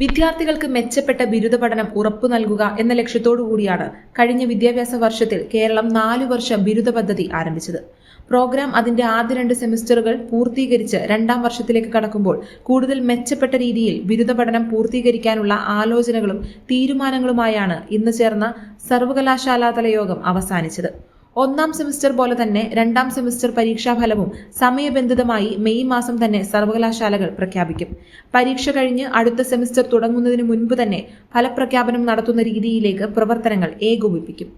വിദ്യാർത്ഥികൾക്ക് മെച്ചപ്പെട്ട ബിരുദ പഠനം ഉറപ്പു നൽകുക എന്ന ലക്ഷ്യത്തോടു കൂടിയാണ് കഴിഞ്ഞ വിദ്യാഭ്യാസ വർഷത്തിൽ കേരളം നാലു വർഷ ബിരുദ പദ്ധതി ആരംഭിച്ചത്. പ്രോഗ്രാം അതിന്റെ ആദ്യ രണ്ട് സെമിസ്റ്ററുകൾ പൂർത്തീകരിച്ച് രണ്ടാം വർഷത്തിലേക്ക് കടക്കുമ്പോൾ കൂടുതൽ മെച്ചപ്പെട്ട രീതിയിൽ ബിരുദ പഠനം പൂർത്തീകരിക്കാനുള്ള ആലോചനകളും തീരുമാനങ്ങളുമായാണ് ഇന്ന് ചേർന്ന സർവകലാശാലാതല യോഗം അവസാനിച്ചത്. ഒന്നാം സെമിസ്റ്റർ പോലെ തന്നെ രണ്ടാം സെമിസ്റ്റർ പരീക്ഷാഫലവും സമയബന്ധിതമായി മെയ് മാസം തന്നെ സർവകലാശാലകൾ പ്രഖ്യാപിക്കും. പരീക്ഷ കഴിഞ്ഞ് അടുത്ത സെമിസ്റ്റർ തുടങ്ങുന്നതിന് മുൻപ് തന്നെ ഫലപ്രഖ്യാപനം നടത്തുന്ന രീതിയിലേക്ക് പ്രവർത്തനങ്ങൾ ഏകോപിപ്പിക്കും.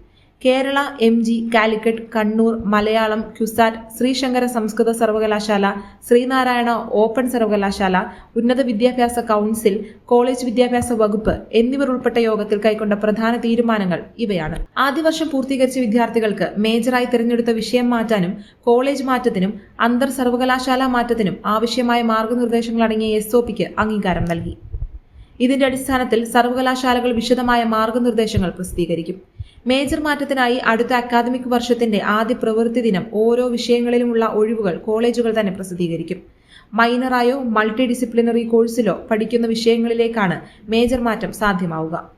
കേരള എം ജി കാലിക്കറ്റ് കണ്ണൂർ മലയാളം ക്യുസാറ്റ് ശ്രീശങ്കര സംസ്കൃത സർവകലാശാല ശ്രീനാരായണ ഓപ്പൺ സർവകലാശാല ഉന്നത വിദ്യാഭ്യാസ കൗൺസിൽ കോളേജ് വിദ്യാഭ്യാസ വകുപ്പ് എന്നിവർ ഉൾപ്പെട്ട യോഗത്തിൽ കൈക്കൊണ്ട പ്രധാന തീരുമാനങ്ങൾ ഇവയാണ്. ആദ്യ വർഷം പൂർത്തീകരിച്ച വിദ്യാർത്ഥികൾക്ക് മേജറായി തിരഞ്ഞെടുത്ത വിഷയം മാറ്റാനും കോളേജ് മാറ്റത്തിനും അന്തർ സർവകലാശാല മാറ്റത്തിനും ആവശ്യമായ മാർഗനിർദ്ദേശങ്ങൾ അടങ്ങിയ എസ് ഒ പിക്ക് അംഗീകാരം നൽകി. ഇതിന്റെ അടിസ്ഥാനത്തിൽ സർവകലാശാലകൾ വിശദമായ മാർഗനിർദ്ദേശങ്ങൾ പ്രസിദ്ധീകരിക്കും. മേജർ മാറ്റത്തിനായി അടുത്ത അക്കാദമിക് വർഷത്തിന്റെ ആദ്യ പ്രവൃത്തി ദിനം ഓരോ വിഷയങ്ങളിലുമുള്ള ഒഴിവുകൾ കോളേജുകൾ തന്നെ പ്രസിദ്ധീകരിക്കും. മൈനറായോ മൾട്ടി ഡിസിപ്ലിനറി കോഴ്സിലോ പഠിക്കുന്ന വിഷയങ്ങളിലേക്കാണ് മേജർ മാറ്റം സാധ്യമാവുക.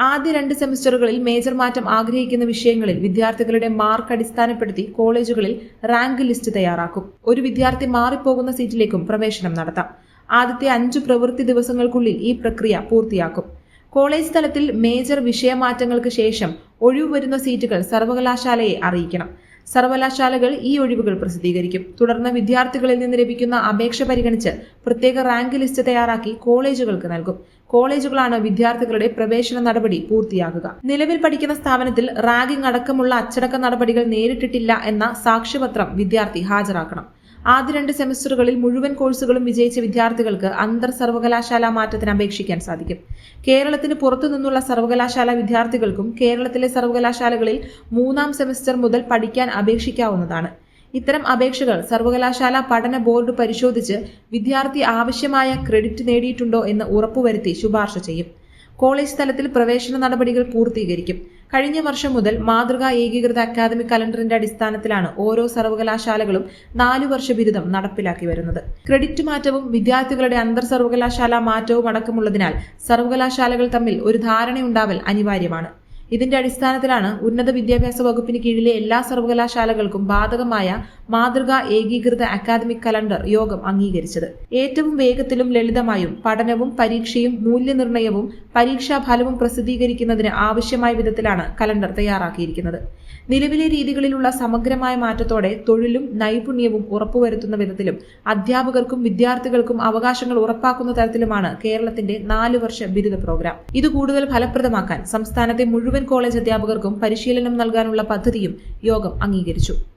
ആദ്യ രണ്ട് സെമസ്റ്ററുകളിൽ മേജർ മാറ്റം ആഗ്രഹിക്കുന്ന വിഷയങ്ങളിൽ വിദ്യാർത്ഥികളുടെ മാർക്ക് അടിസ്ഥാനപ്പെടുത്തി കോളേജുകളിൽ റാങ്ക് ലിസ്റ്റ് തയ്യാറാക്കും. ഒരു വിദ്യാർത്ഥി മാറിപ്പോകുന്ന സീറ്റിലേക്കും പ്രവേശനം നടത്താം. ആദ്യത്തെ അഞ്ചു പ്രവൃത്തി ദിവസങ്ങൾക്കുള്ളിൽ ഈ പ്രക്രിയ പൂർത്തിയാക്കും. കോളേജ് തലത്തിൽ മേജർ വിഷയമാറ്റങ്ങൾക്ക് ശേഷം ഒഴിവ് വരുന്ന സീറ്റുകൾ സർവകലാശാലയെ അറിയിക്കണം. സർവകലാശാലകൾ ഈ ഒഴിവുകൾ പ്രസിദ്ധീകരിക്കും. തുടർന്ന് വിദ്യാർത്ഥികളിൽ നിന്ന് ലഭിക്കുന്ന അപേക്ഷ പരിഗണിച്ച് പ്രത്യേക റാങ്ക് ലിസ്റ്റ് തയ്യാറാക്കി കോളേജുകൾക്ക് നൽകും. കോളേജുകളാണ് വിദ്യാർത്ഥികളുടെ പ്രവേശന നടപടി പൂർത്തിയാക്കുക. നിലവിൽ പഠിക്കുന്ന സ്ഥാപനത്തിൽ റാഗിംഗ് അടക്കമുള്ള അച്ചടക്ക നടപടികൾ നേരിട്ടിട്ടില്ല എന്ന സാക്ഷ്യപത്രം വിദ്യാർത്ഥി ഹാജരാക്കണം. ആദ്യ രണ്ട് സെമസ്റ്ററുകളിൽ മുഴുവൻ കോഴ്സുകളും വിജയിച്ച വിദ്യാർത്ഥികൾക്ക് അന്തർ സർവകലാശാല മാറ്റത്തിന് അപേക്ഷിക്കാൻ സാധിക്കും. കേരളത്തിന് പുറത്തു നിന്നുള്ള സർവകലാശാല വിദ്യാർത്ഥികൾക്കും കേരളത്തിലെ സർവകലാശാലകളിൽ മൂന്നാം സെമസ്റ്റർ മുതൽ പഠിക്കാൻ അപേക്ഷിക്കാവുന്നതാണ്. ഇത്തരം അപേക്ഷകൾ സർവകലാശാല പഠന ബോർഡ് പരിശോധിച്ച് വിദ്യാർത്ഥി ആവശ്യമായ ക്രെഡിറ്റ് നേടിയിട്ടുണ്ടോ എന്ന് ഉറപ്പുവരുത്തി ശുപാർശ ചെയ്യും. കോളേജ് തലത്തിൽ പ്രവേശന നടപടികൾ പൂർത്തീകരിക്കും. കഴിഞ്ഞ വർഷം മുതൽ മാതൃകാ ഏകീകൃത അക്കാദമിക് കലണ്ടറിന്റെ അടിസ്ഥാനത്തിലാണ് ഓരോ സർവകലാശാലകളും നാലു വർഷ ബിരുദം നടപ്പിലാക്കി വരുന്നത്. ക്രെഡിറ്റ് മാറ്റവും വിദ്യാർത്ഥികളുടെ അന്തർ സർവകലാശാല മാറ്റവും അടക്കമുള്ളതിനാൽ സർവകലാശാലകൾ തമ്മിൽ ഒരു ധാരണയുണ്ടാവൽ അനിവാര്യമാണ്. ഇതിന്റെ അടിസ്ഥാനത്തിലാണ് ഉന്നത വിദ്യാഭ്യാസ വകുപ്പിന് കീഴിലെ എല്ലാ സർവകലാശാലകൾക്കും ബാധകമായ മാതൃകാ ഏകീകൃത അക്കാദമിക് കലണ്ടർ യോഗം അംഗീകരിച്ചത്. ഏറ്റവും വേഗത്തിലും ലളിതമായും പഠനവും പരീക്ഷയും മൂല്യനിർണയവും പരീക്ഷാഫലവും പ്രസിദ്ധീകരിക്കുന്നതിന് ആവശ്യമായ വിധത്തിലാണ് കലണ്ടർ തയ്യാറാക്കിയിരിക്കുന്നത്. നിലവിലെ രീതികളിലുള്ള സമഗ്രമായ മാറ്റത്തോടെ തൊഴിലും നൈപുണ്യവും ഉറപ്പുവരുത്തുന്ന വിധത്തിലും അധ്യാപകർക്കും വിദ്യാർത്ഥികൾക്കും അവകാശങ്ങൾ ഉറപ്പാക്കുന്ന തരത്തിലുമാണ് കേരളത്തിന്റെ നാലു വർഷ ബിരുദ പ്രോഗ്രാം. ഇത് കൂടുതൽ ഫലപ്രദമാക്കാൻ സംസ്ഥാനത്തെ മുഴുവൻ കോളേജ് അധ്യാപകർക്കും പരിശീലനം നൽകാനുള്ള പദ്ധതിയും യോഗം അംഗീകരിച്ചു